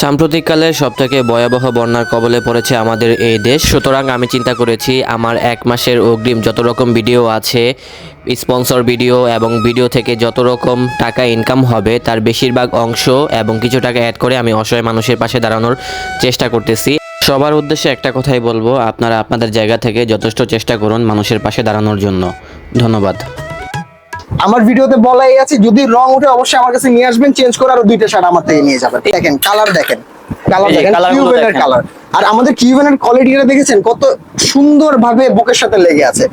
সাম্প্রতিককালে সবথেকে ভয়াবহ বন্যার কবলে পড়েছে আমাদের এই দেশ। সুতরাং আমি চিন্তা করেছি, আমার এক মাসের অগ্রিম যত রকম ভিডিও আছে, স্পন্সর ভিডিও এবং ভিডিও থেকে যত রকম টাকা ইনকাম হবে, তার বেশিরভাগ অংশ এবং কিছু টাকা অ্যাড করে আমি অসহায় মানুষের পাশে দাঁড়ানোর চেষ্টা করতেছি। সবার উদ্দেশ্যে একটা কথাই বলব, আপনারা আপনাদের জায়গা থেকে যথেষ্ট চেষ্টা করুন মানুষের পাশে দাঁড়ানোর জন্য। ধন্যবাদ। আমার ভিডিওতে বলাই আছে, যদি রং উঠে অবশ্যই আমার কাছে নিয়ে আসবেন, চেঞ্জ করে আরও দুইটা শার্ট আমার থেকে নিয়ে যাবেন। দেখেন কালার দেখেন। কালার দেখেন কিউবেনের কালার আর আমাদের কিউবেনের কোয়ালিটিটা দেখেছেন কত সুন্দর ভাবে বুকের সাথে লেগে আছে।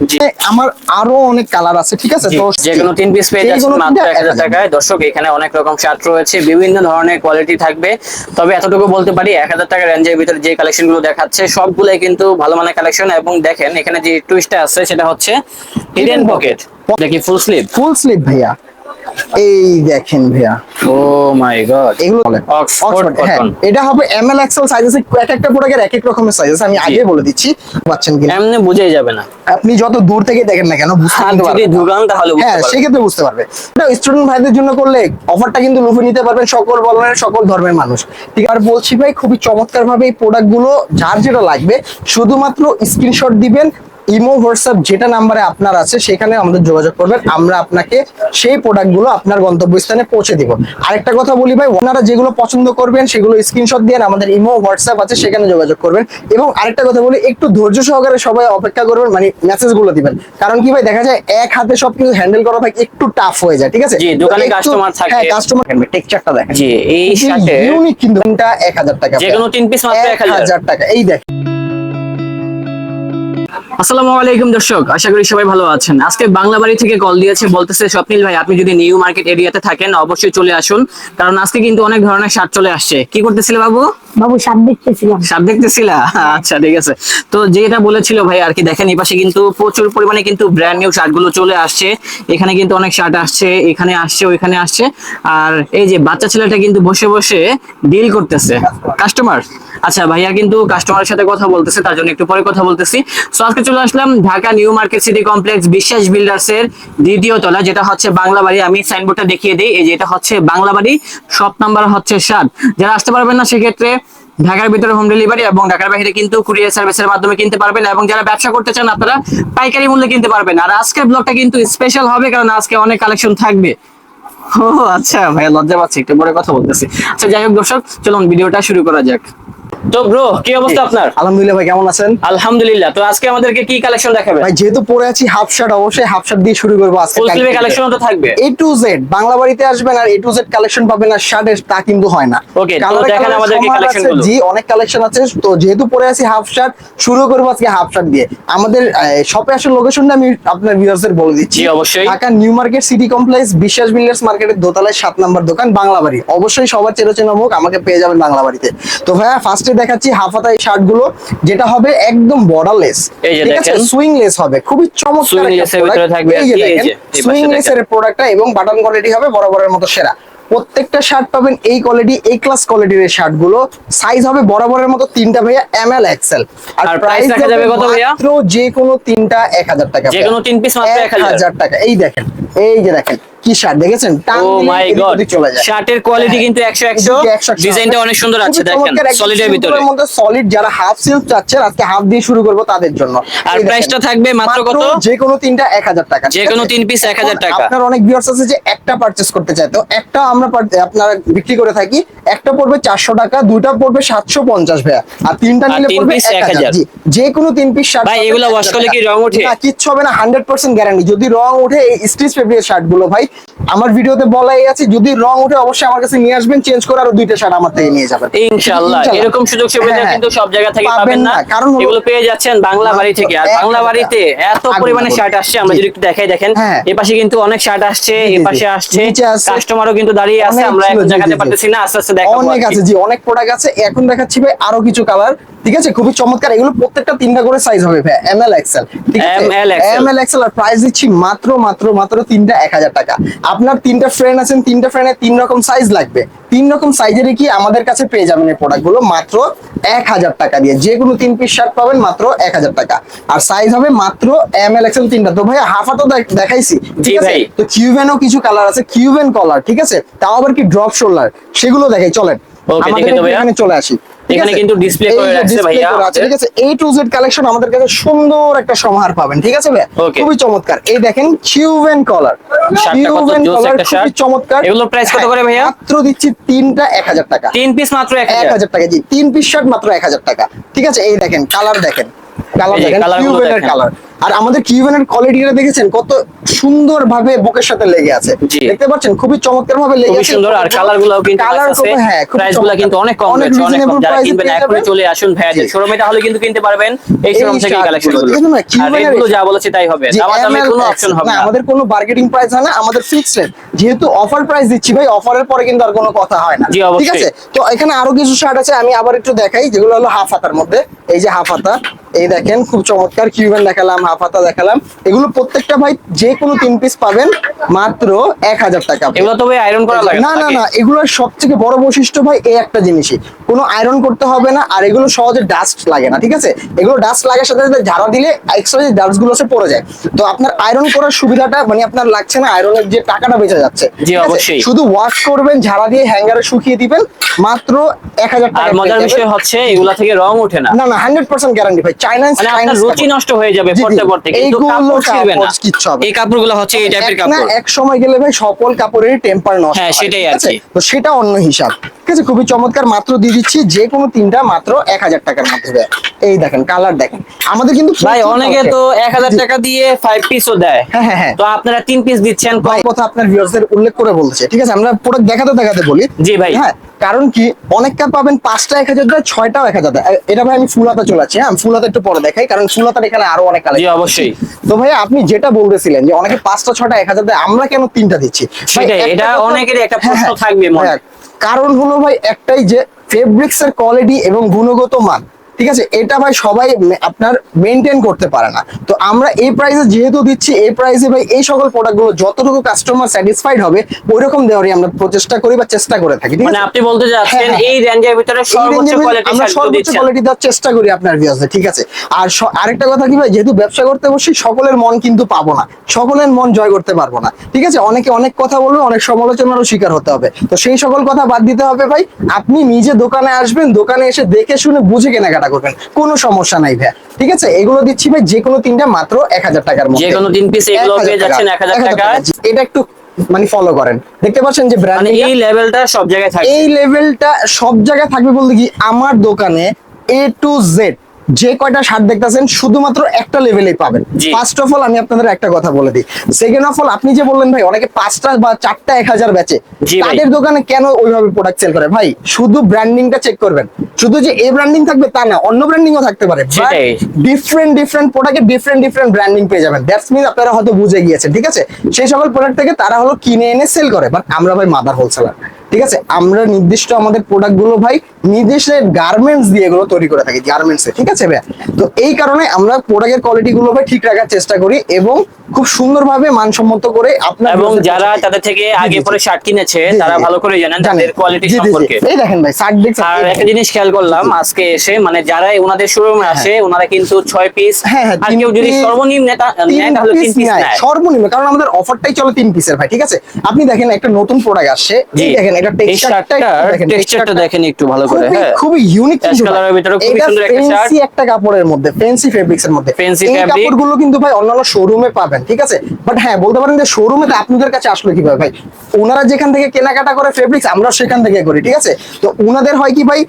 আমার আরও অনেক কালার আছে ঠিক আছে? তো যে কোনো তিন পিস পেয়ে যাচ্ছেন মাত্র এক 1000 টাকায়। দর্শক এখানে অনেক রকম শার্ট রয়েছে বিভিন্ন ধরনের কোয়ালিটি থাকবে। তবে এতটুকু বলতে পারি এক হাজার টাকা রেঞ্জের ভিতরে যে কালেকশনগুলো দেখাচ্ছে সবগুলাই কিন্তু ভালো মানের কালেকশন এবং দেখেন এখানে যে টুইস্টটা আছে সেটা হচ্ছে হিডেন পকেট দেখি ফুল স্লিভ ফুল স্লিভ ভাইয়া। এই দেখেন ভাইয়া। ও মাই গড এগুলো অক্সফোর্ড হ্যাঁ, কটন এটা হবে এম এল এক্সেল সাইজ আছে এক একটা প্রোডাক্টের এক এক রকমের সাইজ আছে আমি আগে বলে দিচ্ছি পাচ্ছেন কিনা? এমনি বুঝেই যাবে না। আপনি যত দূর থেকে দেখেন না কেন বুঝতে কিন্তু যদি পারবেন ঢুকান তাহলে বুঝতে হ্যাঁ পারবেন। সেক্ষেত্রে বুঝতে পারবে। এটা স্টুডেন্ট ভাইদের জন্য করলে অফারটা কিন্তু লুফে নিতে পারবেন সকল বলনের সকল ধর্মের মানুষ। ঠিক আর বলছি ভাই খুবই চমৎকার ভাবে এই প্রোডাক্টগুলো যার যেটা লাগবে শুধুমাত্র স্ক্রিনশট দিবেন ইমো হোয়াটসঅ্যাপ যেটা নাম্বারে আপনার আছে সেখানে আমাদের যোগাযোগ করবেন। আমরা আপনাকে সেই প্রোডাক্টগুলো আপনার গন্তব্যস্থানে পৌঁছে দিব। আরেকটা কথা বলি ভাই ওনারা যেগুলো পছন্দ করবেন সেগুলো স্ক্রিনশট দিয়ে আমাদের ইমো হোয়াটসঅ্যাপ আছে সেখানে যোগাযোগ করবেন। এবং আরেকটা কথা বলি একটু ধৈর্য সহকারে সবাই অপেক্ষা করবেন মানে মেসেজগুলো দিবেন। কারণ কি ভাই দেখা যায় এক হাতে সবকিছু হ্যান্ডেল করা ভাই একটু টাফ হয়ে যায় ঠিক আছে? জি, দোকানে customer থাকে। হ্যাঁ কাস্টমার টেক্সচারটা দেখেন। জি এই শার্টে ইউনিক কিন্তু। এটা এক হাজার টাকা যে কোনো তিন পিস মাত্র এক হাজার। হাজার টাকা। এই দেখ আসসালামু আলাইকুম দর্শক আশা করি সবাই ভালো আছেন। আজকে বাংলা বাড়ি থেকে কল দিয়েছে বলতেছে স্বপ্নিল ভাই আপনি যদি নিউ মার্কেট এরিয়াতে থাকেন অবশ্যই চলে আসুন। কারণ আজকে কিন্তু অনেক ধরনের শার্ট চলে আসছে। কি করতেছিলে বাবু? বাবু সাপ দেখতেছিলাম। শার্ট দেখতেছিলা? আচ্ছা ঠিক আছে। তো যেটা বলেছিল ভাই আর কি দেখেন এই পাশে কিন্তু প্রচুর পরিমাণে কিন্তু ব্র্যান্ড নিউ শার্টগুলো চলে আসছে। এখানে কিন্তু অনেক শার্ট আসছে এখানে আসছে ওইখানে আসছে। আর এই যে বাচ্চা ছেলেটা কিন্তু বসে বসে ডিল করতেছে। কাস্টমার আচ্ছা ভাইয়া কিন্তু কাস্টমারের সাথে কথা বলতেছে তার জন্য একটু পরে কথা বলতেছি। সো আজকে চলে আসলাম Dhaka new market city complex Biswas builders এর দ্বিতীয় তলা, যেটা হচ্ছে বাংলা বাড়ি আমি সাইনবোর্ডটা দেখিয়ে দিই, এই যে এটা হচ্ছে বাংলা বাড়ি শপ নাম্বার হচ্ছে সাত। যারা আসতে পারবেন না, সেক্ষেত্রে ঢাকার ভিতরে হোম ডেলিভারি এবং ঢাকার বাইরে কিন্তু কুরিয়ার সার্ভিসের মাধ্যমে কিনতে পারবেন এবং যারা ব্যবসা করতে চান, আপনারা পাইকারি মূল্যে কিনতে পারবেন। আর আজকের ব্লগটা কিন্তু স্পেশাল হবে, কারণ আজকে অনেক কালেকশন থাকবে। ও আচ্ছা ভাই লজ্জা পাচ্ছি, একটু পরে কথা বলতেছি। আচ্ছা যাই হোক দর্শক, চলুন ভিডিওটা শুরু করা যাক। তো ব্রো কি অবস্থা আপনার? আলহামদুলিল্লাহ ভাই কেমন আছেন? আলহামদুলিল্লাহ তো আজকে আমাদেরকে কি কালেকশন ভাই যেহেতু পরে আছি হাফ শার্ট অবশ্যই হাফ শার্ট দিয়ে শুরু করব আজকে ফুল কালেকশন তো থাকবে। এ টু জেড বাংলা বাড়িতে আসবেন আর এ টু জেড কালেকশন পাবেন আর শার্টের তা কিন্তু হয় না। Okay, তো দেখেন সমার collection গুলো। জি অনেক কালেকশন আছে। তো যেহেতু পরে আছি হাফ শার্ট শুরু করব আজকে হাফ শার্ট দিয়ে। আমাদের শপে আসলে লোকেশনটা আমি আপনার ভিউয়ার্সদের বলে দিচ্ছি। অবশ্যই। Dhaka new market city complex Biswas builders মার্কেটের দোতলায় সাত নম্বর দোকান বাংলা বাড়ি। অবশ্যই সবার চেনা চেনা মুখ আমাকে পেয়ে যাবেন বাংলা বাড়িতে। তো ভাইয়া ফার্স্টে দেখাচ্ছি হাফ হাতা এই শার্টগুলো যেটা হবে একদম বর্ডারলেস ঠিক আছে? সুইংলেস হবে। খুবই চমৎকার সুইংলেস এর প্রোডাক্টটা এবং বাটন কোয়ালিটি হবে বরাবরের মতো সেরা। প্রত্যেকটা শার্ট পাবেন এই কোয়ালিটি এই ক্লাস কোয়ালিটির এই শার্টগুলো সাইজ হবে বরাবরের মতো তিনটা ভাইয়া এম এল এক্সেল আর প্রাইস রাখা যাবে কত ভাইয়া? মাত্র যে কোনো তিনটা এক হাজার টাকা যে কোনো তিন piece মাত্র 1000 হাজার টাকা। এই দেখেন এই যে দেখেন। কি শার্ট দেখেছেন? ও মাই গড শার্টের কোয়ালিটি। কিন্তু 100 এদিকে 100 100 ডিজাইনটা অনেক সুন্দর আছে দেখেন সলিডের ভিতরে। মধ্যে সলিড যারা হাফ সিল্ক চাচ্ছেন আজকে হাফ দিয়ে শুরু করব তাদের জন্য। আর এই থাকবে মাত্র কত? যে কোনো তিনটা এক হাজার টাকা যে কোনো তিন piece 1000 টাকা। আপনার অনেক ভিউয়ার্স আছে যে একটা পারচেজ করতে চায় তো একটা আমরা আপনারা বিক্রি করে থাকি একটা পড়বে চারশো টাকা দুটা পড়বে সাতশো পঞ্চাশ ভাইয়া। আর তিনটা নিলে পড়বে piece 1000 যে কোনো তিন পিস শার্ট ভাই, এগুলো wash করলে কি রং ওঠে? না কিচ্ছু হবে না হান্ড্রেড পার্সেন্ট গ্যারান্টি যদি রং উঠে এই স্টিচ ফেব্রিক শার্টগুলো ভাই আমার ভিডিওতে বলাই আছে যদি রং উঠে অবশ্যই আমার কাছে নিয়ে আসবেন চেঞ্জ করে আরও দুইটা শার্ট আমার থেকে নিয়ে যাবেন। ইনশাআল্লাহ। এরকম সুযোগ সুবিধা হ্যাঁ, কিন্তু সব জায়গা থেকে পাবেন না। কারণ এগুলো পেয়ে যাচ্ছেন বাংলা বাড়ি থেকে। আর বাংলা বাড়িতে এত পরিমাণে শার্ট আসছে আমরা যদি একটু দেখাই দেখেন হ্যাঁ। এই পাশে কিন্তু অনেক শার্ট আসছে জি, এই পাশে আসছে কাস্টমারও কিন্তু দাঁড়িয়ে আছে আমরা ছিল, এখন জি, দেখাতে জি, জি। পারতেছি না আস্তে আস্তে দেখাবো অনেক আছে জি অনেক প্রোডাক্ট আছে। এখন দেখাচ্ছি ভাই আরও কিছু কালার ঠিক আছে? খুবই চমৎকার। এগুলো প্রত্যেকটা তিনটা করে সাইজ হবে ভাই এম এল এক্সেল ঠিক আছে? এম এল এক্সেল আর প্রাইস দিচ্ছি মাত্র মাত্র মাত্র তিনটা এক হাজার টাকা। আপনার তিনটা ফ্রেন্ড আছেন তিনটা ফ্রেন্ডের তিন রকম সাইজ লাগবে। তিন রকম সাইজের কি আমাদের কাছে পেয়ে যাবেন এই প্রোডাক্টগুলো মাত্র এক হাজার টাকা দিয়ে। যে কোনো তিন পিস শার্ট পাবেন মাত্র এক হাজার টাকা। আর সাইজ হবে মাত্র এম এল এক্সেল তিনটা। তো ভাই হাফা তো দেখ- দেখাইছি ঠিক আছে। তো কিউবেনও কিছু কালার আছে কিউবেন কলার ঠিক আছে? তাও আবার কি ড্রপ শোল্ডার সেগুলো দেখাই চলেন। আমাদের দেখে তো ভাইয়া। এখানে চলে আসি। এখানে কিন্তু ডিসপ্লে করে রাখছে ভাইয়া। ঠিক আছে? এই টু জেড কালেকশন আমাদের কাছে সুন্দর একটা সমাহার পাবেন ঠিক আছে ভাইয়া? খুবই চমৎকার। এই দেখেন কিউভেন কলার কিউবেন কলার খুবই চমৎকার। এগুলো প্রাইস কত হ্যাঁ, করে ভাইয়া? মাত্র দিচ্ছি তিনটা এক হাজার টাকা। তিন পিস মাত্র এক এক হাজার হাজার টাকা জি। তিন পিস শার্ট মাত্র এক হাজার টাকা। ঠিক আছে এই দেখেন কালার দেখেন। কালার এই যে দেখেনগুলো কিউবেনের কালার আর আমাদের কিউবেনের কোয়ালিটিটা দেখেছেন? কত সুন্দর ভাবে বুকের সাথে লেগে আছে। দেখতে পাচ্ছেন? খুবই চমৎকার ভাবে লেগে আছে। সুন্দর। আর কালারগুলো কিন্তু কালার আছে। হ্যাঁ খুব প্রাইসগুলো কিন্তু অনেক কম অনেক যারা কিনবেন এখনই চলে আসুন শোরুমে তাহলে কিন্তু কিনতে পারবেন। এই শোরুম থেকে কালেকশনগুলো, আর যা বলেছে তাই হবে। দামে কোনো অপশন হবে না, আমাদের কোনো বার্গেটিং প্রাইস হয় না আমাদের ফিক্সড রেট যেহেতু অফার প্রাইস দিচ্ছি ভাই অফারের পরে কিন্তু আর কোনো কথা হয় না। ঠিক আছে? তো এখানে আরও কিছু শার্ট আছে আমি আবার একটু দেখাই যেগুলো হলো হাফ হাতার মধ্যে। এই যে হাফ হাতা। এই দেখেন খুব চমৎকার কিউবেন দেখালাম হাফ হাতা দেখালাম। এগুলো প্রত্যেকটা ভাই যে কোনো তিন পিস পাবেন মাত্র এক হাজার টাকা। এগুলো তবে আয়রন করা লাগে। না না না এগুলোর সব থেকে বড় বৈশিষ্ট্য ভাই এই একটা জিনিসই। কোনো আয়রন করতে হবে না আর এগুলো সহজে ডাস্ট লাগে না ঠিক আছে? এগুলো ডাস্ট লাগার সাথে সাথে ঝাড়া দিলে এক্সট্রা যে ডাস্টগুলো সে পড়ে যায়। তো আপনার আয়রন করার সুবিধাটা মানে আপনার লাগছে না আয়রনের যে টাকাটা বেঁচে যাচ্ছে জি, অবশ্যই। শুধু ওয়াশ করবেন ঝাড়া দিয়ে হ্যাঙ্গারে শুকিয়ে দিবেন মাত্র এক হাজার আর টাকা মজার বিষয় হচ্ছে এগুলা থেকে রং ওঠে না। না না হান্ড্রেড পার্সেন্ট গ্যারান্টি ভাই। চাইনা মানে রুচি নষ্ট হয়ে যাবে জি, জি। পড়তে পড়তে কিন্তু কাপড় ছিঁড়বে না। কাপড় কিচ্ছু হবে না। এই কাপড়গুলো হচ্ছে এই টাইপের কাপড়। এক সময় গেলে ভাই সকল কাপড়ের টেম্পার নষ্ট হ্যাঁ, সেটাই আছে? তো সেটা অন্য হিসাব। ঠিক আছে খুবই চমৎকার। মাত্র দিয়ে দিচ্ছি যে কোনো তিনটা মাত্র এক হাজার টাকার মধ্যে। এই দেখেন কালার দেখেন। আমাদের কিন্তু ভাই অনেকে তো এক হাজার টাকা দিয়ে ফাইভ পিসও দেয়। হ্যাঁ হ্যাঁ হ্যাঁ। তো আপনারা তিন পিস দিচ্ছেন কথা আপনার ভিউয়ার্সদের উল্লেখ করে বলছে। ঠিক আছে আমরা প্রোডাক্ট দেখাতে দেখাতে বলি। জি ভাই। হ্যাঁ কারণ কি? অনেক কাপ পাবেন পাঁচটা এক হাজার দেয় ছয়টাও এক হাজার দেয়। এটা ভাই আমি ফুল হাতা চলে আছি হ্যাঁ? আমি ফুল হাতা একটু পরে দেখাই কারণ ফুল হাতার এখানে আরও অনেক কালেকশন অবশ্যই। তো ভাই আপনি যেটা বলতেছিলেন যে অনেকে পাঁচটা ছটা এক হাজার দেয় আমরা কেন তিনটা দিচ্ছি? এটা অনেকের অনেকেরই একটা হ্যাঁ, প্রশ্ন হ্যাঁ, থাকবে মনে। হ্যাঁ, কারণ হলো ভাই একটাই যে ফেব্রিক্স এর কোয়ালিটি এবং গুণগত মান। ঠিক আছে? এটা ভাই সবাই আপনার মেনটেন করতে পারে না। তো আমরা এই প্রাইসে যেহেতু দিচ্ছি এই প্রাইসে ভাই এই সকল প্রোডাক্টগুলো যতটুকু কাস্টমার স্যাটিসফাইড হবে ওই রকম দেওয়ারই আমরা প্রচেষ্টা করি বা চেষ্টা করে থাকি মানে আপনি বলতে যাচ্ছেন হ্যাঁ, হ্যাঁ। এই রেঞ্জের ভিতরে সর্বোচ্চ কোয়ালিটি আমরা সর্বোচ্চ কোয়ালিটি দেওয়ার চেষ্টা করি আপনার ভিউয়ার্সদের ঠিক আছে? আর আরেকটা কথা কি ভাই যেহেতু ব্যবসা করতে বসি সকলের মন কিন্তু পাবো না। সকলের মন জয় করতে পারব না ঠিক আছে? অনেকে অনেক কথা বলবে অনেক সমালোচনারও শিকার হতে হবে। তো সেই সকল কথা বাদ দিতে হবে ভাই। আপনি নিজে দোকানে আসবেন দোকানে এসে দেখে শুনে বুঝে কেনাকাটা করবেন। কোনো সমস্যা নাই ভাই ঠিক আছে? এগুলো দিচ্ছি ভাই যে কোনো তিনটা মাত্র এক হাজার টাকার মধ্যে। যে কোনো তিন পিস এগুলো পেয়ে যাচ্ছেন এক হাজার টাকা। এটা একটু মানে ফলো করেন। দেখতে পাচ্ছেন যে মানে ব্র্যান্ড এই লেভেলটা সব জায়গায় থাকে এই লেভেলটা সব জায়গায় থাকবে বলতে কি? আমার দোকানে এ টু জেড যে কয়টা শার্ট দেখতেছেন শুধুমাত্র একটা লেভেলেই পাবেন। ফার্স্ট অফ অল আমি আপনাদের একটা কথা বলে দিই। সেকেন্ড অফ অল আপনি যে বললেন ভাই অনেকে পাঁচটা বা চারটা এক হাজার বেচে। তাদের দোকানে কেন ওইভাবে প্রোডাক্ট সেল করে? ভাই শুধু ব্র্যান্ডিংটা চেক করবেন। শুধু যে এই ব্র্যান্ডিং থাকবে তা না অন্য ব্র্যান্ডিংও থাকতে পারে। ডিফারেন্ট ডিফারেন্ট প্রোডাক্টে ডিফারেন্ট ডিফারেন্ট ব্র্যান্ডিং পেয়ে যাবেন। দ্যাটস মিন আপনারা হয়তো বুঝে গিয়েছেন ঠিক আছে? সেই সকল প্রোডাক্ট থেকে তারা হলো কিনে এনে সেল করে। বাট আমরা ভাই মাদার হোলসেলার ঠিক আছে? আমরা নির্দিষ্ট আমাদের প্রোডাক্টগুলো ভাই নির্দিষ্ট গার্মেন্টস দিয়ে এগুলো তৈরি করে থাকি গার্মেন্টস ঠিক আছে ভাই তো এই কারণে আমরা প্রোডাক্টের কোয়ালিটিগুলো ভাই ঠিক রাখার চেষ্টা করি এবং খুব সুন্দরভাবে মানসম্মত করে আপনার এবং যারা তাদের থেকে আগে পরে শার্ট কিনেছে তারা ভালো করে জানেন। তাদের কোয়ালিটি। সম্পর্কে। এই দেখেন ভাই শার্ট দেখছেন? আর একটা জিনিস খেয়াল করলাম আজকে এসে মানে যারা ওনাদের শোরুমে আসে ওনারা কিন্তু ছয় পিস হ্যাঁ, হ্যাঁ, আর কেউ যদি সর্বনিম্ন নেয় তাহলে তিন piece পিস নেয়, সর্বনিম্ন কারণ আমাদের অফারটাই চলে তিন পিসের ভাই ঠিক আছে? আপনি দেখেন একটা নতুন প্রোডাক্ট আসছে এই দেখেন এটা টেক্সচারটা শার্টটার টেক্সচারটা দেখেন একটু ভালো করে। হ্যাঁ। খুবই ইউনিক Ash colour ভিতরে খুবই সুন্দর একটা shirt। ফ্যান্সি একটা কাপড়ের মধ্যে ফ্যান্সি ফেব্রিক্স এর মধ্যে। Fancy এই কাপড়গুলো কিন্তু ভাই অন্যান্য শোরুমে পাবেন ঠিক আছে? বাট হ্যাঁ বলতে পারেন যে শোরুমে তো আপনাদের কাছে আসলো কীভাবে ভাই? ওনারা যেখান থেকে কেনাকাটা করে ফেব্রিক্স আমরা সেখান থেকে করি ঠিক আছে? তো ওনাদের হয় কি ভাই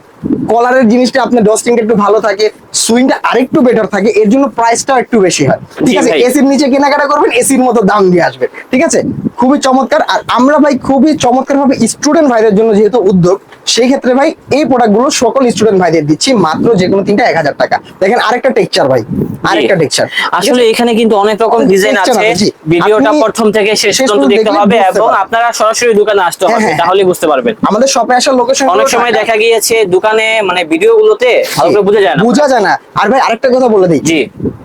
কলারের জিনিসটা আপনার ডস্টিংটা একটু ভালো থাকে সুইংটা আরেকটু বেটার থাকে এর জন্য প্রাইসটাও একটু বেশি হয়। ঠিক আছে? এসির নিচে কেনাকাটা করবেন এসির মতো দাম দিয়ে আসবে ঠিক আছে? খুবই চমৎকার। আর আমরা ভাই খুবই চমৎকার ভাবে স্টুডেন্ট ভাইদের জন্য যেহেতু উদ্যোগ সেই ক্ষেত্রে ভাই এই প্রোডাক্টগুলো সকল স্টুডেন্ট ভাইদের দিচ্ছি মাত্র যে কোনো তিনটা এক হাজার টাকা। দেখেন আরেকটা টেক্সচার ভাই আরেকটা টেক্সচার আসলে এখানে কিন্তু অনেক রকম ডিজাইন আছে। ভিডিওটা প্রথম থেকে শেষ পর্যন্ত দেখতে হবে এবং আপনারা সরাসরি দোকানে আসতে হ্যাঁ, হবে হ্যাঁ, তাহলেই বুঝতে পারবেন। আমাদের শপে আসার লোকেশন অনেক সময় দেখা গিয়েছে দোকানে মানে ভিডিও গুলোতে ভালো করে বোঝা যায় না। বোঝা যায় না। আর ভাই আরেকটা কথা বলে দিই। জি।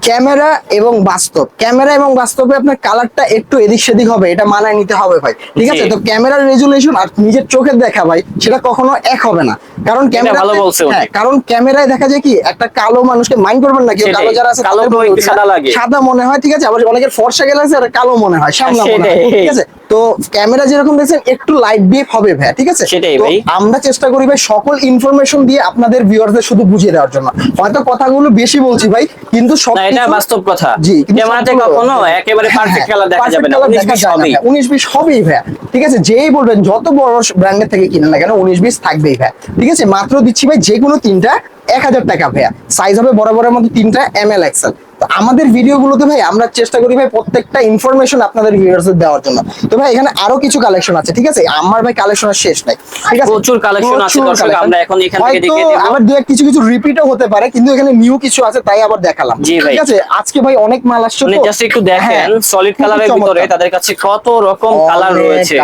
ক্যামেরা এবং বাস্তব। ক্যামেরা এবং বাস্তবে আপনার কালারটা একটু এদিক সেদিক হবে এটা মানায় নিতে হবে ভাই। ঠিক আছে? তো ক্যামেরার রেজুলেশন আর নিজের চোখের দেখা ভাই সেটা কখনো এক হবে না। কারণ ক্যামেরা ভালো বলছে হ্যাঁ কারণ ক্যামেরায় দেখা যায় কি একটা কালো মানুষকে মাইন্ড করবেন না কেউ। কালো যারা আছে কালো সাদা লাগে। সাদা মনে হয় ঠিক আছে? আবার অনেকের ফর্সা গেলে আছে আর কালো মনে হয় সামলা মনে হয় ঠিক আছে? তো ক্যামেরা যেরকম দেখছেন একটু লাইট ডিপ হবে ভাই ঠিক আছে? সেটাই ভাই। আমরা চেষ্টা করি ভাই সকল ইনফরমেশন দিয়ে আপনাদের ভিউয়ারদের শুধু বুঝিয়ে দেওয়ার জন্য। হয়তো কথাগুলো বেশি বলছি ভাই কিন্তু সব এটা বাস্তব কথা। জি ক্যামেরাতে কখনো একেবারে হ্যাঁ, পারফেক্ট হ্যাঁ, কালার দেখা যাবে না। colour উনিশ দেখা বিশ যায় না। হবেই ভাই, ঠিক আছে? যেই বলবেন যত বড় ব্র্যান্ডের থেকে কিনেন না কেন উনিশ বিশ থাকবেই ভাই। ঠিক আছে? মাত্র দিচ্ছি ভাই যে কোনো তিনটা এক হাজার টাকা ভাইয়া। সাইজ হবে বরাবরের মধ্যে তিনটা এম এল এক্সেল তো আমাদের ভিডিওগুলোতে ভাই আমরা চেষ্টা করি ভাই প্রত্যেকটা ইনফরমেশন আপনাদের ভিউয়ার্সদের দেওয়ার জন্য। তো ভাই এখানে আরও কিছু কালেকশন আছে ঠিক আছে? আমার ভাই কালেকশনের শেষ নাই ঠিক আছে? প্রচুর collection আছে, দর্শক, আমরা এখন এখান থেকে দেখিয়ে দেব। আবার দু এক কিছু কিছু রিপিটও হতে পারে কিন্তু এখানে নিউ কিছু আছে তাই আবার দেখালাম। ঠিক আছে? আজকে ভাই অনেক মাল আসছে তো জাস্ট একটু দেখেন হ্যাঁ, সলিড খুবই কালারের ভিতরে তাদের কাছে কত রকম কালার রয়েছে।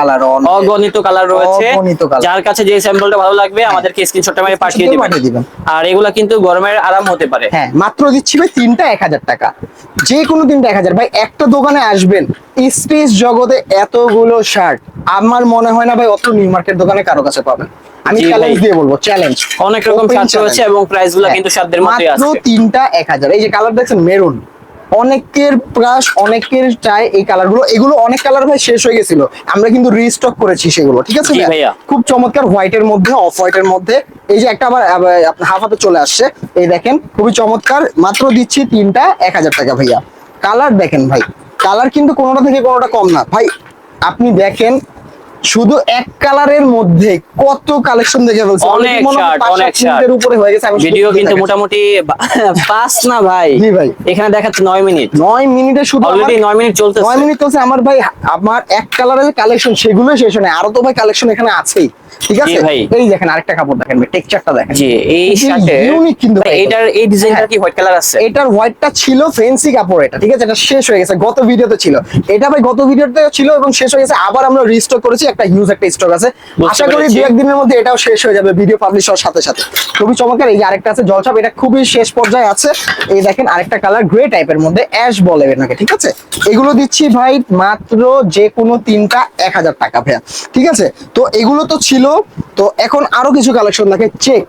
অগণিত কালার রয়েছে। যার কাছে যে স্যাম্পলটা ভালো লাগবে আমাদেরকে স্ক্রিনশটটা মেরে পাঠিয়ে দিবেন। আর এগুলা কিন্তু গরমের আরাম হতে পারে। হ্যাঁ মাত্র দিচ্ছি ভাই তিনটা এক হাজার টাকা। যে কোনো তিনটা এক হাজার ভাই একটা দোকানে আসবেন স্পেস জগতে এতগুলো শার্ট আমার মনে হয় না ভাই অত নিউ মার্কেট দোকানে কারও কাছে পাবেন। আমি চ্যালেঞ্জ দিয়ে বলব চ্যালেঞ্জ অনেক রকম শার্ট রয়েছে এবং প্রাইসগুলা কিন্তু মধ্যে হ্যাঁ, মাত্র তিনটা এক হাজার। এই যে কালার দেখছেন মেরুন অনেকের প্রাস অনেকের চাই এই কালারগুলো এগুলো অনেক কালার ভাই শেষ হয়ে গেছিল। আমরা কিন্তু রিস্টক করেছি সেগুলো ঠিক আছে ভাইয়া? খুব চমৎকার হোয়াইটের মধ্যে অফ হোয়াইটের মধ্যে। এই যে একটা আবার হাফ হাতে চলে আসছে। এই দেখেন খুবই চমৎকার। মাত্র দিচ্ছি তিনটা এক হাজার টাকা ভাইয়া। কালার দেখেন ভাই কালার কিন্তু কোনোটা থেকে কোনোটা কম না। ভাই আপনি দেখেন শুধু এক কালারের মধ্যে কত কালেকশন দেখে ফেলছে? অনেক সাত অনেক। উপরে হয়ে গেছে ভিডিও কিন্তু মোটামুটি পাঁচ না ভাই? জি ভাই। এখানে দেখাচ্ছে নয় মিনিট। নয় মিনিটে শুধু অলরেডি আমার- মিনিট চলতেছে। নয় মিনিট চলছে আমার ভাই আমার এক কালারের কালেকশন সেগুলো শেষ হয় আরও তো ভাই কালেকশন এখানে আছেই। ঠিক আছে? ভাই। এই দেখেন আরেকটা কাপড় দেখেন ভাই টেক্সচারটা দেখেন। জি এই শার্টে unique কিন্তু ভাই এটার এই ডিজাইনটা। কি হোয়াইট কালার আছে? এটার হোয়াইটটা ছিল ফেন্সি কাপড় এটা ঠিক আছে? এটা শেষ হয়ে গেছে গত ভিডিওতে ছিল। এটা ভাই গত ভিডিওতে ছিল এবং শেষ হয়ে গেছে আবার আমরা রিস্টক করেছি একটা হিউজ একটা স্টক আছে। আশা করি দু একদিনের মধ্যে এটাও শেষ হয়ে যাবে ভিডিও পাবলিশ হওয়ার সাথে সাথে। খুবই চমৎকার এই আরেকটা আছে জলছাপ এটা খুবই শেষ পর্যায়ে আছে। এই দেখেন আরেকটা কালার গ্রে টাইপের মধ্যে অ্যাশ বলে এটাকে ঠিক আছে? এগুলো দিচ্ছি ভাই মাত্র যে কোনো তিনটা এক হাজার টাকা ভাইয়া ঠিক আছে? তো এগুলো তো ছিল তো এখন আরও কিছু কালেকশন দেখে চেক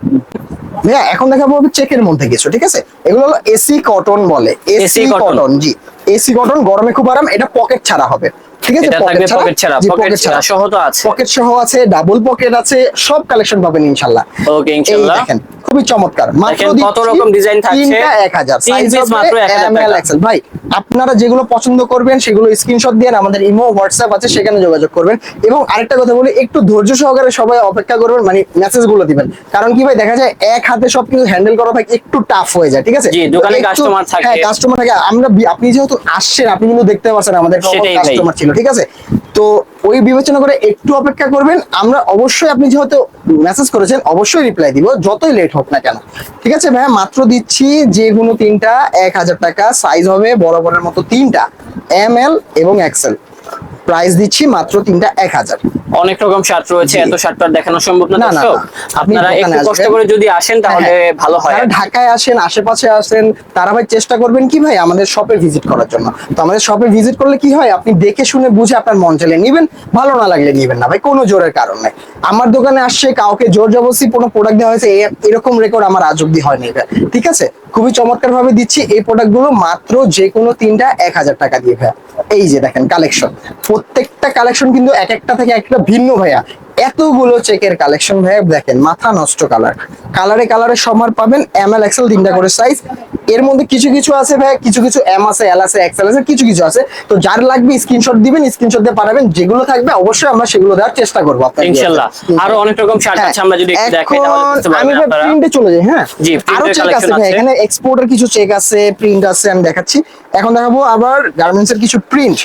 ভাইয়া এখন দেখাবো চেকের মধ্যে কিছু ঠিক আছে? এগুলো হলো এসি কটন বলে এসি কটন জি। এসি কটন গরমে খুব আরাম এটা পকেট ছাড়া হবে। ঠিক আছে? পকেট ছাড়া? পকেট ছাড়া সহ তো আছে। পকেট সহ আছে ডাবল পকেট আছে সব কালেকশন পাবেন ইনশাল্লাহ। ওকে ইনশাআল্লাহ দেখেন খুবই চমৎকার। মাত্র কত রকম design থাকছে। তিনটা এক হাজার। তিন সাইজ মাত্র 1000 এক্সেল ভাই আপনারা যেগুলো পছন্দ করবেন সেগুলো স্ক্রিনশট দিয়ে আমাদের ইমো হোয়াটসঅ্যাপ আছে সেখানে যোগাযোগ করবেন। এবং আরেকটা কথা বলি একটু ধৈর্য সহকারে সবাই অপেক্ষা করবেন মানে মেসেজগুলো দিবেন। কারণ কি ভাই দেখা যায় এক হাতে সবকিছু হ্যান্ডেল করা ভাই একটু টাফ হয়ে যায় ঠিক আছে? জি, দোকানে customer থাকে। হ্যাঁ কাস্টমার থাকে। আমরা আপনি যেহেতু আসছেন আপনি কিন্তু দেখতে পাচ্ছেন আমাদের কাস্টমার ছিল ঠিক আছে? তো ওই বিবেচনা করে একটু অপেক্ষা করবেন। আমরা অবশ্যই আপনি যেহেতু মেসেজ করেছেন অবশ্যই রিপ্লাই দিব। যতই লেট হোক না কেন। ঠিক আছে ভাইয়া? মাত্র দিচ্ছি যে কোনো তিনটা, এক হাজার টাকা। সাইজ হবে বরাবরের মতো তিনটা। এম এল এবং এক্সেল প্রাইস দিচ্ছি মাত্র তিনটা, এক হাজার। অনেক রকম শার্ট রয়েছে এত শার্ট তো দেখানো সম্ভব না আপনারা একটু কষ্ট করে যদি আসেন তাহলে হ্যাঁ, ভালো হয়। ঢাকায় আসেন আশেপাশে আসেন তারা ভাই চেষ্টা করবেন কি ভাই আমাদের শপে ভিজিট করার জন্য। তো আমাদের শপে ভিজিট করলে কি হয়? আপনি দেখে শুনে বুঝে আপনার মন চলে নিবেন ভালো না লাগলে নিবেন না ভাই কোনো জোরের কারণ নাই। আমার দোকানে আসছে কাউকে জোর জবরদস্তি কোনো প্রোডাক্ট দেওয়া হয়েছে এরকম রেকর্ড আমার আজ অব্দি হয়নি ভাই। ঠিক আছে? খুবই চমৎকার ভাবে দিচ্ছি এই প্রোডাক্টগুলো মাত্র যে কোনো তিনটা এক হাজার টাকা দিয়ে ভাইয়া এই যে দেখেন কালেকশন প্রত্যেকটা কালেকশন কিন্তু এক একটা থেকে একটা ভিন্ন ভাইয়া। এতগুলো চেকের কালেকশন ভাইয়া দেখেন মাথা নষ্ট কালার কালারে কালারে সবার পাবেন এম এল এক্সেল তিনটা করে সাইজ এর মধ্যে কিছু কিছু আছে ভাই কিছু কিছু এম আছে এল আছে এক্সেল আছে কিছু কিছু আছে। তো যার লাগবে স্ক্রিনশট দিবেন স্ক্রিনশট দিয়ে পাঠাবেন যেগুলো থাকবে অবশ্যই আমরা সেগুলো দেওয়ার চেষ্টা করব আরও অনেক রকম শার্ট হ্যাঁ, আছে আমরা যদি একটু দেখাই তাহলে আমি প্রিন্টে চলে যাই হ্যাঁ? আরও চেক আছে ভাই এখানে এক্সপোর্টের কিছু চেক আছে প্রিন্ট আছে আমি দেখাচ্ছি। এখন দেখাবো আবার গার্মেন্টস এর কিছু প্রিন্ট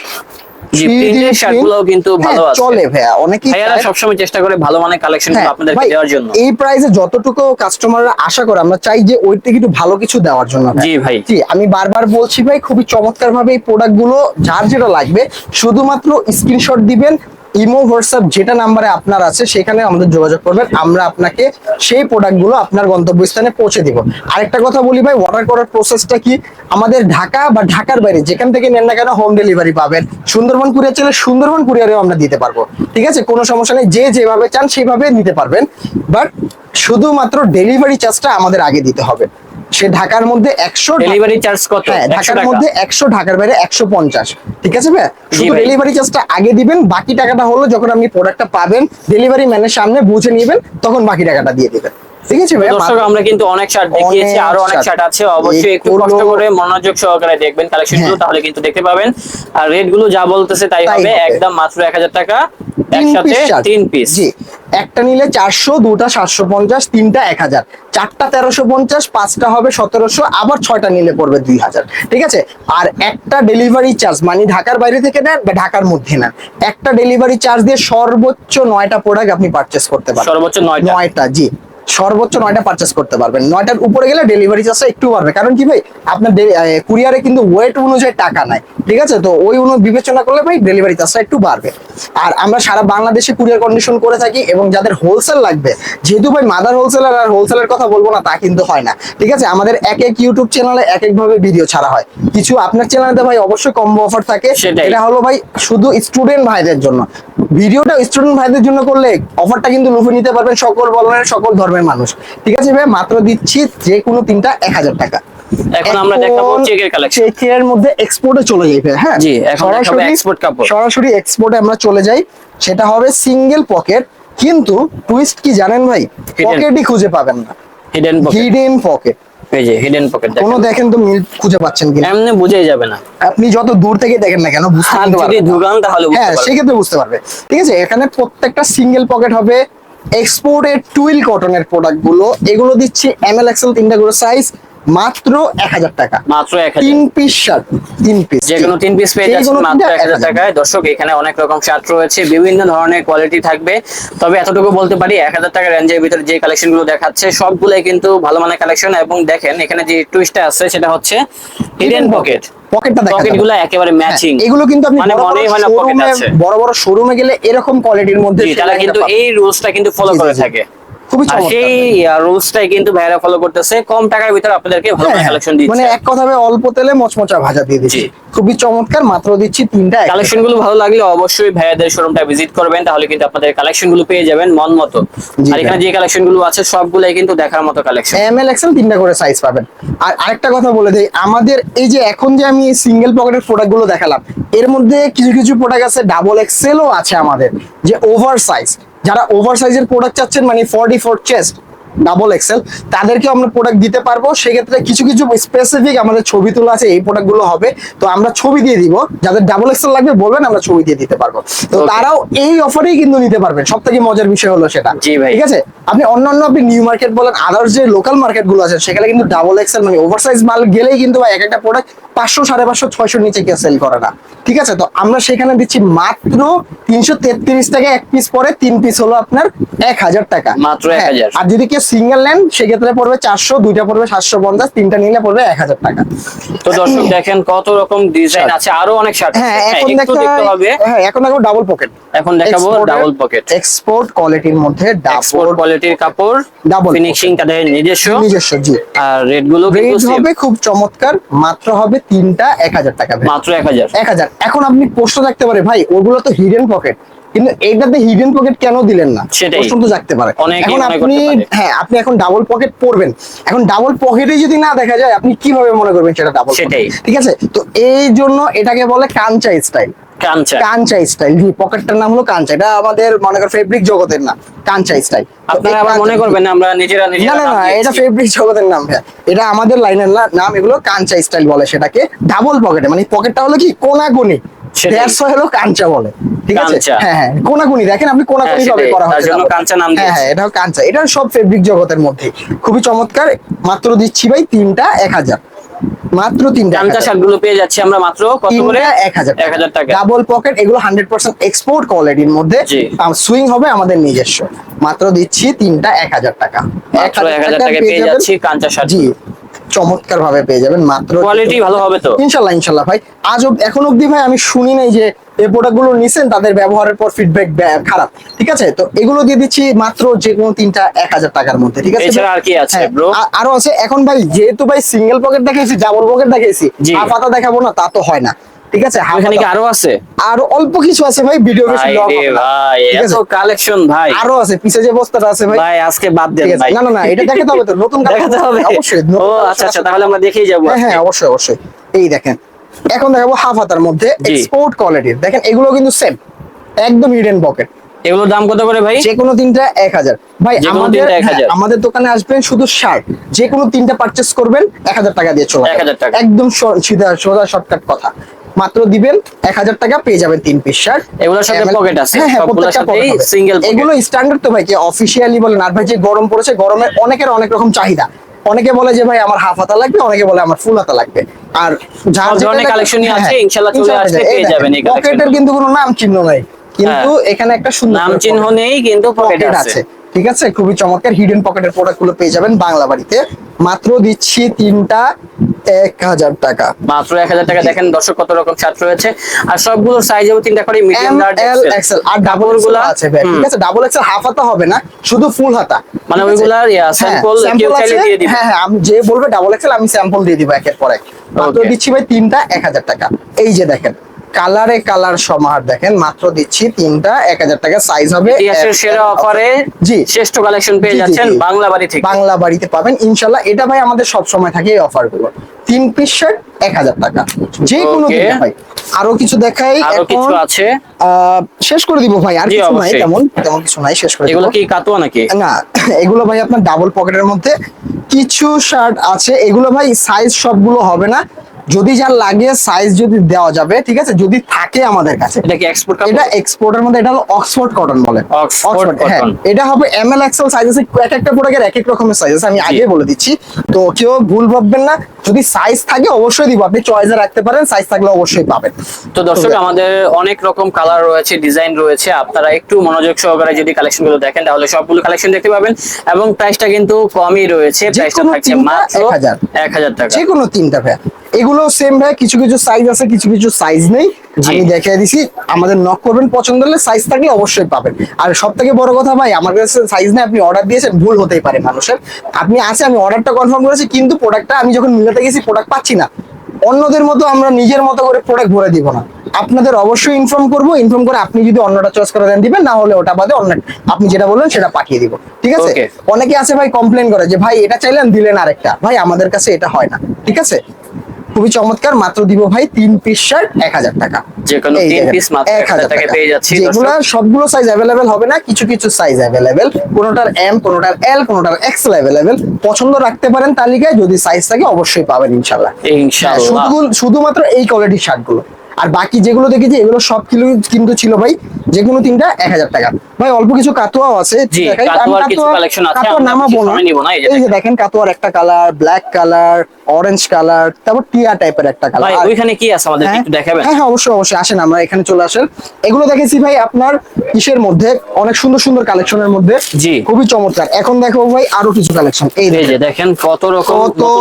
জি, print এর shirt গুলোও কিন্তু ভালো আছে। চলে ভাইয়া অনেকেই সবসময় চেষ্টা করে ভালো মানের কালেকশন হ্যাঁ, আপনাদেরকে ভাই, দেওয়ার জন্য এই প্রাইসে যতটুকু কাস্টমাররা আশা করে আমরা চাই যে ওই থেকে একটু ভালো কিছু দেওয়ার জন্য জি ভাই। জি আমি বারবার বলছি ভাই খুবই চমৎকার ভাবে এই প্রোডাক্টগুলো যার যেটা লাগবে শুধুমাত্র স্ক্রিনশট দিবেন ইমো, হোয়াটসঅ্যাপ, যেটা নাম্বারে আপনার আছে, সেখানে আমাদের যোগাযোগ করবেন। আমরা আপনাকে সেই প্রোডাক্টগুলো আপনার গন্তব্যস্থানে পৌঁছে দিব। আরেকটা কথা বলি ভাই অর্ডার করার প্রসেসটা কি? আমাদের ঢাকা বা ঢাকার বাইরে, যেখান থেকে নেন না কেন হোম ডেলিভারি পাবেন। সুন্দরবন কুরিয়ার চাইলে সুন্দরবন কুরিয়ারেও আমরা দিতে পারব। ঠিক আছে? কোনো সমস্যা নেই, যে যেভাবে চান সেইভাবে নিতে পারবেন। বাট শুধুমাত্র ডেলিভারি চার্জটা আমাদের আগে দিতে হবে। সে ঢাকার মধ্যে একশো ডেলিভারি চার্জ কত? হ্যাঁ ঢাকার মধ্যে একশো ঢাকার বাইরে একশো পঞ্চাশ। ঠিক আছে ভাই। শুধু ডেলিভারি চার্জটা আগে দিবেন বাকি টাকাটা হলো যখন আপনি প্রোডাক্টটা পাবেন ডেলিভারি ম্যানের সামনে বুঝে নিবেন তখন বাকি টাকাটা দিয়ে দিবেন। ঠিক আছে দর্শক আমরা কিন্তু অনেক শার্ট দেখিয়েছি আরও অনেক শার্ট আছে অবশ্যই একটু কষ্ট করে মনোযোগ সহকারে দেখবেন হ্যাঁ। তাহলে কিন্তু দেখতে পাবেন। আর রেটগুলো যা বলতেছে তাই হবে। একদম মাত্র এক হাজার টাকা তিন একসাথে তিন পিস জি একটা নিলে চারশো দুটা সাতশো পঞ্চাশ তিনটা এক হাজার। চারটা তেরোশো পঞ্চাশ পাঁচটা হবে সতেরোশো আবার ছয়টা নিলে পড়বে দুই হাজার। ঠিক আছে? আর একটা ডেলিভারি চার্জ মানে ঢাকার বাইরে থেকে নেন বা ঢাকার মধ্যে নেন। একটা ডেলিভারি চার্জ দিয়ে সর্বোচ্চ নয়টা প্রোডাক্ট আপনি পারচেস করতে পারেন সর্বোচ্চ নয়টা। নয়টা জি। সর্বোচ্চ নয়টা পারচেস করতে পারবেন। নয়টার উপরে গেলে ডেলিভারি চার্জটা একটু বাড়বে। কারণ কি ভাই আপনার কুরিয়ারে কিন্তু ওয়েট অনুযায়ী টাকা নাই ঠিক আছে? তো ওই অনু বিবেচনা করলে ভাই ডেলিভারি চার্জটা একটু বাড়বে। আর আমরা সারা বাংলাদেশে কুরিয়ার কন্ডিশন করে থাকি এবং যাদের হোলসেল লাগবে যেহেতু ভাই মাদার হোলসেলার আর হোলসেলের কথা বলব না তা কিন্তু হয় না ঠিক আছে? আমাদের এক এক ইউটিউব চ্যানেলে এক একভাবে ভিডিও ছাড়া হয়। কিছু আপনার চ্যানেলে ভাই অবশ্যই কম্বো অফার থাকে। এটা হলো ভাই শুধু স্টুডেন্ট ভাইদের জন্য। ভিডিওটা স্টুডেন্ট ভাইদের জন্য করলে অফারটা কিন্তু লুফে নিতে পারবেন সকল বলনের সকল ধর্মের মানুষ। ঠিক আছে ভাই? মাত্র দিচ্ছি যে কোনো তিনটা এক হাজার টাকা। এখন আমরা দেখাবো চেকের কালেকশন চেকের মধ্যে এক্সপোর্টে চলে যাই হ্যাঁ? জি, এখন দেখাবো সরাসরি কাপড়। সরাসরি এক্সপোর্টে আমরা চলে যাই। সেটা হবে সিঙ্গেল পকেট কিন্তু টুইস্ট কি জানেন ভাই? পকেটই খুঁজে পাবেন না। হিডেন পকেট হিডেন পকেট এই যে হিডেন পকেট কোনো দেখেন তো মিল খুঁজে পাচ্ছেন কিনা? এমনি বুঝেই যাবে না। আপনি যত দূর থেকে দেখেন না কেন বুঝতে যদি পারবেন ঢুকান তাহলে বুঝতে হ্যাঁ। সেক্ষেত্রে বুঝতে পারবে। ঠিক আছে এখানে প্রত্যেকটা সিঙ্গেল পকেট হবে। এক্সপোর্টেড টুইল কটনের প্রোডাক্টগুলো এগুলো দিচ্ছে এম এল এক্সেল তিনটা করে সাইজ মাত্র এক হাজার টাকা। মাত্র এক তিন পিস শার্ট তিন পিস যে কোনো তিন পিস পেয়ে যে যাচ্ছেন মাত্র এক হাজার টাকায়। দর্শক এখানে অনেক রকম শার্ট রয়েছে বিভিন্ন ধরনের কোয়ালিটি থাকবে। তবে এতটুকু বলতে পারি এক হাজার টাকা রেঞ্জের ভিতরে যে কালেকশনগুলো দেখাচ্ছে সবগুলোই কিন্তু ভালো মানের কালেকশন এবং দেখেন এখানে যে টুইস্টটা আছে সেটা হচ্ছে হিডেন পকেট পকেটটা দেখা পকেটগুলো একেবারে ম্যাচিং এগুলো কিন্তু আপনি মানে বড় বড় হয় না পকেট শোরুমে আছে। বড় বড় শোরুমে গেলে এরকম কোয়ালিটির মধ্যে তারা কিন্তু। এই রুলসটা কিন্তু ফলো করে থাকে। খুবই সেই রুলসটাই কিন্তু ভাইরা ফলো করতেছে। কম টাকার ভিতরে আপনাদেরকে ভালো হ্যাঁ, কালেকশন মানে এক কথা অল্প তেলে মচমচা ভাজা দিয়ে দিচ্ছি। খুবই চমৎকার মাত্র দিচ্ছি তিনটা কালেকশনগুলো ভালো লাগলে অবশ্যই ভাইয়াদের শোরুমটা ভিজিট করবেন তাহলে কিন্তু আপনাদের কালেকশনগুলো পেয়ে যাবেন মন মতো। আর এখানে যে কালেকশনগুলো আছে সবগুলাই কিন্তু দেখার মতো কালেকশন এম এল এক্সেল তিনটা করে সাইজ পাবেন। আর আরেকটা কথা বলে দেই আমাদের এই যে এখন যে আমি সিঙ্গেল পকেটের প্রোডাক্টগুলো দেখালাম এর মধ্যে কিছু কিছু প্রোডাক্ট আছে ডাবল এক্সেলও আছে আমাদের যে ওভার সাইজ যারা ওভার সাইজের প্রোডাক্ট চাচ্ছেন মানে forty four chest double XL তাদেরকেও আমরা প্রোডাক্ট দিতে পারব। সেক্ষেত্রে কিছু কিছু স্পেসিফিক আমাদের ছবি তোলা আছে এই প্রোডাক্টগুলো হবে। তো আমরা ছবি দিয়ে দিব। যাদের ডাবল এক্সেল লাগবে বলবেন আমরা ছবি দিয়ে দিতে পারব। তো তারাও এই অফারেই কিন্তু নিতে পারবেন। সব থেকে মজার বিষয় হলো সেটা। ঠিক আছে? আপনি অন্যান্য আপনি নিউ মার্কেট বলেন আদার্স যে লোকাল মার্কেটগুলো আছে সেখানে কিন্তু ডাবল এক্সেল মানে ওভার সাইজ মাল গেলেই কিন্তু এক একটা প্রোডাক্ট পাঁচশো সাড়ে পাঁচশো ছয়শোর নিচে কেউ সেল করে না। ঠিক আছে? তো আমরা সেখানে দিচ্ছি মাত্র তিনশো তেত্রিশ টাকা এক পিস পরে তিন পিস হলো আপনার এক হাজার টাকা। মাত্র হ্যাঁ, 1000 আর যদি কেউ সিঙ্গেল নেন সেক্ষেত্রে পড়বে চারশো দুইটা পড়বে সাতশো পঞ্চাশ তিনটা নিলে পড়বে এক হাজার টাকা। তো দর্শক দেখেন কত রকম ডিজাইন আছে আরও অনেক শার্ট হ্যাঁ এখন একটু দেখতে হবে। হ্যাঁ এখন দেখো ডাবল পকেট এখন দেখাবো ডাবল পকেট এক্সপোর্ট কোয়ালিটির মধ্যে ডাবল কোয়ালিটির কাপড় Double ফিনিশিং তাদের নিজস্ব। নিজস্ব জি। আর রেটগুলো কিন্তু হবে খুব চমৎকার মাত্র হবে তিনটা এক হাজার টাকা মাত্র এক হাজার। এক হাজার। এখন আপনি প্রশ্ন থাকতে পারে ভাই ওগুলো তো হিডেন পকেট কিন্তু এইটাতে হিডেন পকেট কেন দিলেন না। প্রশ্ন তো জাগতে পারে। এখন আপনি হ্যাঁ আপনি এখন ডাবল পকেট পরবেন এখন ডাবল পকেটে যদি না দেখা যায় আপনি কীভাবে মনে করবেন সেটা ডাবল সেটাই। ঠিক আছে? তো এই জন্য এটাকে বলে কাঞ্চা স্টাইল কাঞ্চা। কাঞ্চা স্টাইল জি পকেটটার নাম হলো কাঞ্চা। এটা আমাদের মনে কর ফেব্রিক জগতের নাম। কাঞ্চা স্টাইল আপনারা আবার মনে করবেন না আমরা নিজেরা নিজেরা না না এটা ফেব্রিক জগতের নাম ভাইয়া। এটা আমাদের লাইনের নাম এগুলো কাঞ্চা স্টাইল বলে সেটাকে ডাবল পকেটে মানে পকেটটা হলো কি? কোনাকুনি। সেটাই। হলো কাঞ্চা বলে ঠিক আছে? হ্যাঁ হ্যাঁ কোনাকুনি দেখেন আপনি কোনাকুনি হ্যাঁ, ভাবে করা হয়েছে কাঞ্চা নাম হ্যাঁ হ্যাঁ এটাও কাঞ্চা। এটা সব ফেব্রিক জগতের মধ্যে। খুবই চমৎকার। মাত্র দিচ্ছি ভাই তিনটা এক হাজার। মাত্র তিনটা কাঞ্চা হাজার। পেয়ে যাচ্ছি আমরা মাত্র কত করে? টাকা। ডাবল পকেট এগুলো হান্ড্রেড পার্সেন্ট এক্সপোর্ট কোয়ালিটির মধ্যে সুইং হবে আমাদের নিজস্ব। মাত্র দিচ্ছি তিনটা এক হাজার টাকা। পেয়ে যাচ্ছি কাঞ্চা শার্ট। জি। চমৎকার ভাবে পেয়ে যাবেন মাত্র কোয়ালিটি ভালো হবে তো। ইনশাল্লাহ ইনশাল্লাহ ভাই। আজ এখন অব্দি ভাই আমি শুনি নাই যে এই প্রোডাক্টগুলো নিছেন তাদের ব্যবহারের পর ফিডব্যাক খারাপ। ঠিক আছে? তো এগুলো দিয়ে দিচ্ছি মাত্র যে কোনো তিনটা এক হাজার টাকার মধ্যে ঠিক আছে আর কি আছে, হ্যাঁ, আরও আছে। এখন ভাই যেহেতু ভাই সিঙ্গেল পকেট দেখাইছি ডাবল পকেট দেখাইছি জি। হাফ দেখাবো না তা তো হয় না। ঠিক আছে? এখানে কি আরও আছে? আরও অল্প কিছু আছে ভাই ভিডিও বেশি লং। ভাই এত কালেকশন ভাই। আরও আছে পিছে যে বস্তাটা আছে ভাই। ভাই আজকে বাদ দেন ভাই। না না না এটা দেখাতে হবে তো নতুন দেখাতে হবে। অবশ্যই ও আচ্ছা আচ্ছা তাহলে আমরা দেখেই যাব হ্যাঁ হ্যাঁ অবশ্যই অবশ্যই। এই দেখেন এখন দেখাবো হাফ হাতার মধ্যে এক্সপোর্ট কোয়ালিটির দেখেন এগুলো কিন্তু সেম একদম হিডেন পকেট এগুলোর দাম কত করে ভাই? যে কোনো তিনটা এক হাজার। ভাই আমাদের তিনটা 1000 হ্যাঁ, আমাদের দোকানে আসবেন শুধু শার্ট যে কোনো তিনটা পারচেস করবেন এক হাজার টাকা দিয়ে চলে 1000 টাকা। একদম সোজা শর্টকাট কথা। মাত্র দিবেন এক হাজার টাকা পেয়ে যাবেন তিন পিস শার্ট এগুলোর সাথে pocket আছে, হ্যাঁ হ্যাঁ প্রত্যেকটা। এগুলো স্ট্যান্ডার্ড তো ভাই যে অফিসিয়ালি বলেন। আর ভাই যে গরম পড়েছে গরমে অনেকের অনেক রকম চাহিদা। অনেকে বলে যে ভাই আমার হাফ হাতা লাগবে অনেকে বলে আমার ফুল হাতা লাগবে আর যার ধরনের হ্যাঁ, আছে, ইনশাআল্লাহ চলে আসলে পেয়ে যাবেন এই পকেটের কিন্তু কোনো নাম চিহ্ন নাই। কিন্তু এখানে একটা সুন্দর নাম চিহ্ন নেই কিন্তু পকেট আছে। ঠিক আছে? খুবই চমৎকার হিডেন পকেটের প্রোডাক্টগুলো পেয়ে যাবেন বাংলা বাড়িতে। মাত্র দিচ্ছি তিনটা এক হাজার টাকা। মাত্র এক হাজার টাকা। দেখেন দর্শক কত রকম শার্ট রয়েছে। আর সবগুলোর সাইজ হবে তিনটা করে মিডিয়াম লার্জ এক্সেল আর ডাবলগুলো আছে ঠিক আছে? ডাবল এক্সেল হাফ হাতা হবে না শুধু ফুল হাতা। মানে ওইগুলার, sample কেউ চাইলে দিয়ে দিবে। হ্যাঁ হ্যাঁ আমি যে বলবে ডাবল এক্সেল আমি স্যাম্পল দিয়ে দিব একের পর এক। মাত্র দিচ্ছি ভাই তিনটা এক হাজার টাকা। এই যে দেখেন কালারে কালার সমাহার দেখেন মাত্র দিচ্ছি তিনটা এক হাজার টাকা সাইজ হবে। সেরা অফারে জি। শ্রেষ্ঠ কালেকশন পেয়ে যাচ্ছেন বাংলা বাড়ি থেকে। বাংলা বাড়িতে পাবেন। ইনশাল্লাহ এটা ভাই আমাদের সব সময় থাকে এই অফারগুলো। তিন পিস শার্ট এক হাজার টাকা। যে কোনো ভাই। আরও কিছু দেখাই আরও কিছু আছে। শেষ করে দিব ভাই। আর কিছু নাই তেমন তেমন কিছু নাই শেষ করে এগুলো কি কাতুয়া নাকি? না এগুলো ভাই আপনার ডাবল পকেটের মধ্যে কিছু শার্ট আছে। এগুলো ভাই সাইজ সবগুলো হবে না। যদি যার লাগে সাইজ যদি দেওয়া যাবে ঠিক আছে? যদি থাকে আমাদের কাছে। এটা কি এক্সপোর্ট এটা এক্সপোর্টের মধ্যে এটা হলো অক্সফোর্ড কটন বলে। Oxford হ্যাঁ। cotton। এটা হবে এম এল এক্সেল সাইজ আছে এক একটা প্রোডাক্টের এক এক রকমের সাইজ আছে আমি আগে বলে দিচ্ছি। তো কেউ ভুল ভাববেন না যদি সাইজ থাকে অবশ্যই দিব। আপনি চয়েসে রাখতে পারেন সাইজ থাকলে অবশ্যই পাবেন। তো দর্শক আমাদের অনেক রকম কালার রয়েছে ডিজাইন রয়েছে। আপনারা একটু মনোযোগ সহকারে যদি কালেকশনগুলো দেখেন তাহলে সবগুলো কালেকশন দেখতে পাবেন। এবং প্রাইসটা কিন্তু কমই রয়েছে। প্রাইসটা থাকছে মাত্র 1000 এক হাজার টাকা। যে কোনো তিনটা ভাই এগুলো সেম ভাই কিছু কিছু সাইজ আছে কিছু কিছু সাইজ নেই। আমি দেখিয়ে দিছি আমাদের নক করবেন পছন্দ হলে সাইজ থাকলে অবশ্যই পাবেন। আর সব থেকে বড় কথা ভাই আমার কাছে সাইজ নেই আপনি অর্ডার দিয়েছেন ভুল হতেই পারে মানুষের। আপনি আছে আমি অর্ডারটা কনফার্ম করেছি কিন্তু প্রোডাক্টটা আমি যখন মিলাতে গেছি প্রোডাক্ট পাচ্ছি না। অন্যদের মতো আমরা নিজের মতো করে প্রোডাক্ট ভরে দিব না। আপনাদের অবশ্যই ইনফর্ম করব ইনফর্ম করে আপনি যদি অন্যটা চয়েস করে দেন দিবেন না হলে ওটা বাদে অন্য আপনি যেটা বললেন সেটা পাঠিয়ে দিব। ঠিক আছে. অনেকে আছে ভাই কমপ্লেন করে যে ভাই এটা চাইলেন দিলেন আরেকটা। ভাই আমাদের কাছে এটা হয় না। ঠিক আছে? খুবই চমৎকার মাত্র দিব ভাই তিন পিস শার্ট এক হাজার টাকা। যে কোনো তিন piece মাত্র 1000 1000 টাকায় পেয়ে যাচ্ছি, যেগুলো সবগুলো সাইজ অ্যাভেলেবেল হবে না কিছু কিছু সাইজ অ্যাভেলেবেল কোনোটার এম কোনোটার এল কোনোটার এক্সেল অ্যাভেলেবেল পছন্দ রাখতে পারেন তালিকায় যদি সাইজ থাকে অবশ্যই পাবেন ইনশাল্লাহ হ্যাঁ, ইনশাআল্লাহ শুধু শুধুমাত্র এই কোয়ালিটির শার্টগুলো আর বাকি যেগুলো দেখেছি এগুলো সব কিলো কিন্তু ছিল ভাই যে কোনো তিনটা এক হাজার টাকা। ভাই অল্প কিছু কাতুয়াও আছে। আমি কাতুয়ার নামাবো না। এই যে দেখেন। কাতুয়ার একটা colour black colour orange colour তারপর টিয়া টাইপের একটা কালার ওইখানে কি আছে আমাদের হ্যাঁ? একটু দেখাবেন? হ্যাঁ হ্যাঁ, অবশ্যই অবশ্যই। আসেন আমরা এখানে চলে আসেন। এগুলো দেখেছি ভাই আপনার কিসের মধ্যে? অনেক সুন্দর সুন্দর কালেকশনের মধ্যে। জি। খুবই চমৎকার। এখন দেখো ভাই আরও কিছু কালেকশন এই যে দেখেন কত রকম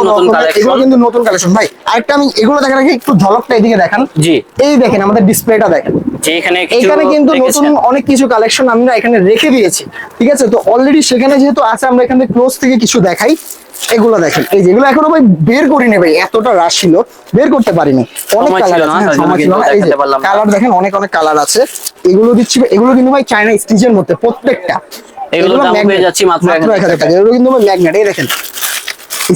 নতুন এগুলো কিন্তু নতুন কালেকশন ভাই আরেকটা আমি এগুলো দেখার আগে একটু ঝলকটা এদিকে দেখান। জি। এই দেখেন আমাদের ডিসপ্লেটা দেখেন। এখানে এইখানে কিন্তু নতুন অনেক কিছু কালেকশন আমরা এখানে রেখে দিয়েছি ঠিক আছে? তো অলরেডি সেখানে যেহেতু আছে আমরা এখানে ক্লোজ থেকে কিছু দেখাই। এগুলো দেখেন এই যেগুলো এখনও ভাই বের করি ভাই এতটা রাশ ছিল বের করতে পারিনি। অনেক কালার আছে তার জন্য সময় ছিল কিন্তু না এই যে দেখাতে পারলাম না। কালার দেখেন অনেক অনেক কালার আছে। এগুলো দিচ্ছি এগুলো কিন্তু ভাই চায়না স্টিচের মধ্যে প্রত্যেকটা। এগুলো দাম পেয়ে যাচ্ছি মাত্র মাত্র 1000 এক হাজার টাকা। এগুলো কিন্তু ভাই ম্যাগনেট এই দেখেন।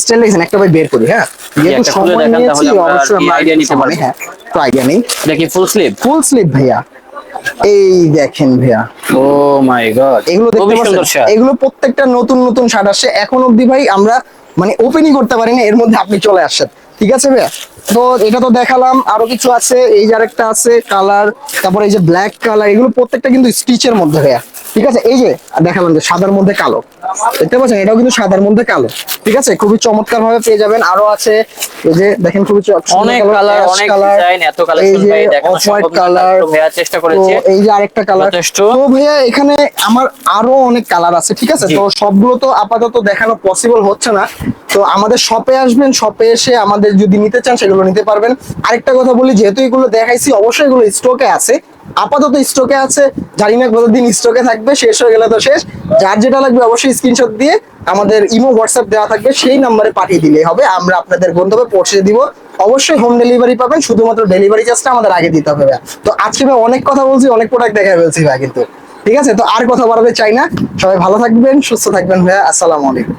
স্টাইল দেখেন একটা ভাই বের করি হ্যাঁ? যেহেতু সময় নিয়েছি আমরা অবশ্যই আমরা idea নিতে পারব। হ্যাঁ তো আইডিয়া নেই। এটা কি ফুল স্লিভ ফুল স্লিভ ভাইয়া। এই দেখেন ভাইয়া। ও মাই গড এগুলো দেখতে পাচ্ছেন? এগুলো প্রত্যেকটা নতুন নতুন শার্ট আসছে এখন অবধি ভাই আমরা মানে ওপেনই করতে পারি না এর মধ্যে আপনি চলে আসছেন ঠিক আছে ভাইয়া? তো এটা তো দেখালাম আরও কিছু আছে। এই যে আরেকটা আছে কালার তারপরে এই যে ব্ল্যাক কালার এগুলো প্রত্যেকটা কিন্তু স্টিচের মধ্যে ভাইয়া। ঠিক আছে? এই যে দেখালাম যে সাদার মধ্যে কালো। দেখতে পাচ্ছেন এটাও কিন্তু সাদার মধ্যে কালো। ঠিক আছে? খুবই চমৎকার ভাবে পেয়ে যাবেন। আরও আছে এই যে দেখেন খুবই অনেক কালার অনেক ডিজাইন এত কালেকশন ভাই দেখানো সম্ভব কালার। ভাইয়া চেষ্টা করেছে। এই যে আরেকটা কালার। তো ভাইয়া এখানে আমার আরও অনেক কালার আছে ঠিক আছে? তো সবগুলো তো আপাতত দেখানো পসিবল হচ্ছে না। তো আমাদের শপে আসবেন শপে এসে আমাদের যদি নিতে চান সেগুলো নিতে পারবেন। আরেকটা কথা বলি যেহেতু এগুলো দেখাইছি অবশ্যই এগুলো স্টকে আছে। আপাতত স্টকে আছে জানি না কতদিন স্টকে থাকবে, শেষ হয়ে গেলে তো শেষ। যার যেটা লাগবে অবশ্যই স্ক্রিনশট দিয়ে আমাদের ইমো হোয়াটসঅ্যাপ দেওয়া থাকবে, সেই নাম্বারে পাঠিয়ে দিলেই হবে। আমরা আপনাদের গন্তব্যে পৌঁছে দিব। অবশ্যই হোম ডেলিভারি পাবেন, শুধুমাত্র ডেলিভারি চার্জটা আমাদের আগে দিতে হবে। তো আজকে ভাই অনেক কথা বলছি, অনেক প্রোডাক্ট দেখা ফেলছি ভাই কিন্তু। ঠিক আছে? তো আর কথা বাড়াতে চাই না। সবাই ভালো থাকবেন, সুস্থ থাকবেন ভাইয়া। আসসালামু আলাইকুম।